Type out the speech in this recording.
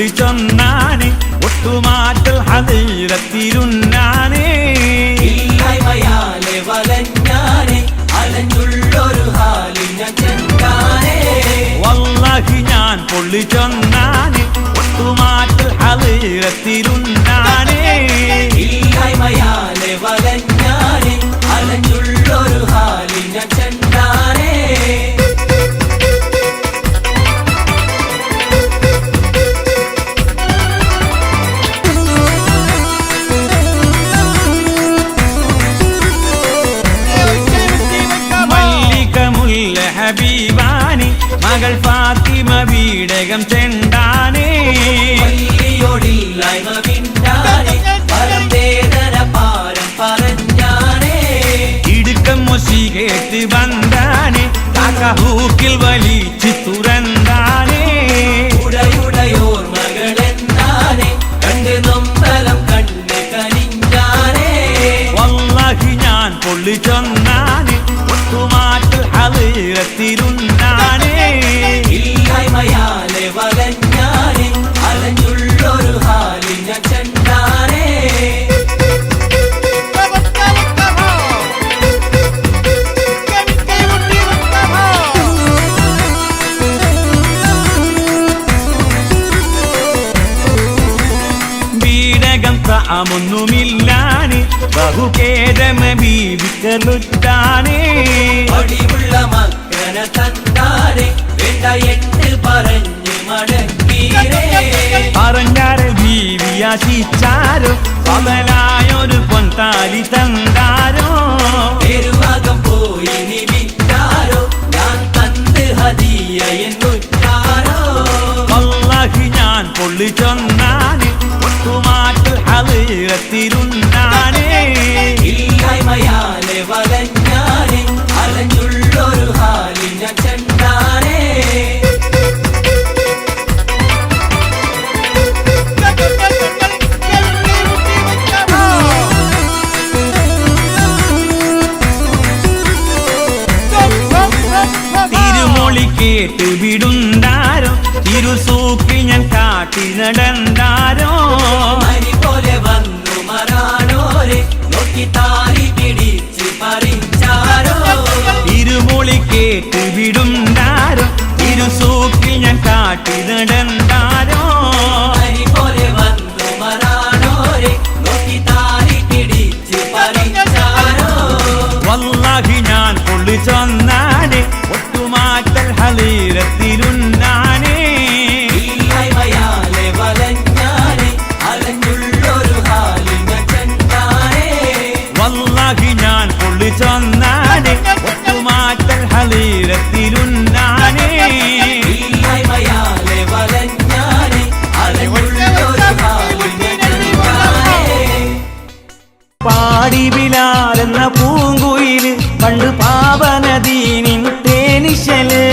പൊള്ളിച്ചൊന്നാന് ഒട്ടുമാറ്റൽ ഹതീരത്തിരുന്നാനേ ഹബീബാനി മകൾ ഫാത്തിമ വീടകം ചെണ്ടാനേ. പള്ളിയോടില്ലായ്മ വിണ്ടാനെ പരം വേദന പാരം പറഞ്ഞാനേ. ഇടുക്കം മൊശി കേട്ട് വന്താനേ കാക്കഹൂക്കിൽ വലിച്ചു തുറന്താനേ ഉടയുടയോർ മകളെന്നാനെ കണ്ട് നൊമ്പലം കണ്ട് കനിഞ്ഞാനേ. വല്ലാഹി ഞാൻ പൊള്ളിച്ചൊന്നാന് വീടകം ബഹുഖേദമ മക്കന തന്നാനെ വേണ്ട എന്ന് പറഞ്ഞു മടക്കീരേ പറഞ്ഞാറ് ബീവിയാശിച്ചാരോ പകലായൊരു പൊന്താലി പെരുമകം പോയി ഞാൻ പൊള്ളി ഹദിയ എന്നുറ്റാരോ വല്ലാഹി ഞാൻ പൊള്ളിച്ചൊന്നാന് ഹലീരത്തിരുന്നാനേ ഇല്ലായ്മയാലെ വലഞ്ഞാനെ അലഞ്ഞുള്ളൊരു ഹാലിന ചെണ്ടാനേ. തിരുമൊളി കേട്ട് വിടുണ്ടാരോ തിരുസൂക്കിൽ ഞാൻ കാട്ടി നടന്നാരോ it's guitar. പാടി ബിലാലെന്ന പൂങ്കുയിൽ പണ്ട് പാപനദീനിൻ തേനിശലേ.